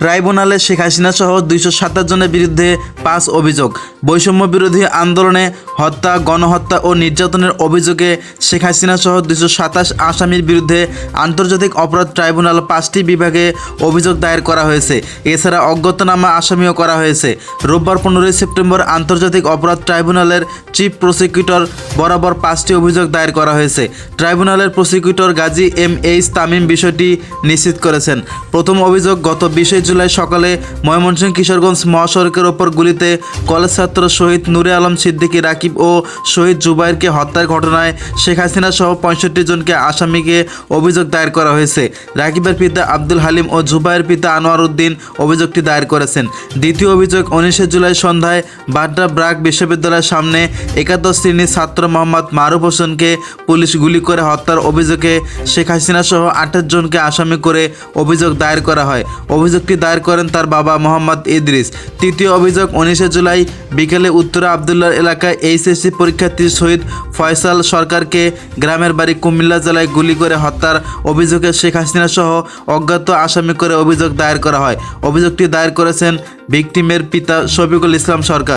ট্রাইব্যুনালে শেখ হাসিনা সহ দুইশো সাতাশ জনের বিরুদ্ধে পাঁচ অভিযোগ। বৈষম্য বিরোধী আন্দোলনে হত্যা, গণহত্যা ও নির্যাতনের অভিযোগে শেখ হাসিনা সহ দুইশো সাতাশ আসামির বিরুদ্ধে আন্তর্জাতিক অপরাধ ট্রাইব্যুনাল পাঁচটি বিভাগে অভিযোগ দায়ের করা হয়েছে। এছাড়া অজ্ঞাতনামা আসামিও করা হয়েছে। রোববার পনেরোই সেপ্টেম্বর আন্তর্জাতিক অপরাধ ট্রাইব্যুনালের চিফ প্রসিকিউটর বরাবর পাঁচটি অভিযোগ দায়ের করা হয়েছে। ট্রাইব্যুনালের prosecutor Gazi M H Tamim বিষয়টি নিশ্চিত করেছেন। প্রথম অভিযোগ গত বিশে জুলাই সকালে ময়মনসিংহ কিশোরগঞ্জ মহাসড়কের ওপর গুলিতে কলেজ ছাত্র শহীদ নূরে আলম সিদ্দিকী রাকিব ও শহীদ জুবাইরকে হত্যার ঘটনায় শেখ হাসিনা সহ পঁয়ষট্টি জনকে আসামিকে অভিযোগ দায়ের করা হয়েছে। রাকিবের পিতা আব্দুল হালিম ও জুবাইর পিতা আনোয়ার উদ্দিন অভিযোগটি দায়ের করেছেন। দ্বিতীয় অভিযোগ উনিশে জুলাই সন্ধ্যায় বাড্ডা ব্রাক বিশ্ববিদ্যালয়ের সামনে একাদশ শ্রেণির ছাত্র মোহাম্মদ মারুফ হোসেনকে পুলিশ গুলি করে হত্যার অভিযোগে শেখ হাসিনা সহ আঠাশ জনকে আসামি করে অভিযোগ দায়ের করা হয়। অভিযোগটি দায়ের করেন তার বাবা মোহাম্মদ ইদ্রিস। তৃতীয় অভিযোগ, উনিশে জুলাই বিকেলে উত্তরা আবদুল্লার এলাকায় এইচএসসি পরীক্ষার্থী শহীদ ফয়সাল সরকারকে গ্রামের বাড়ি কুমিল্লা জেলায় গুলি করে হত্যার অভিযোগে শেখ হাসিনা সহ অজ্ঞাত আসামি করে অভিযোগ দায়ের করা হয়। অভিযোগটি দায়ের করেছেন ভিকটিমের পিতা শফিকুল ইসলাম সরকার।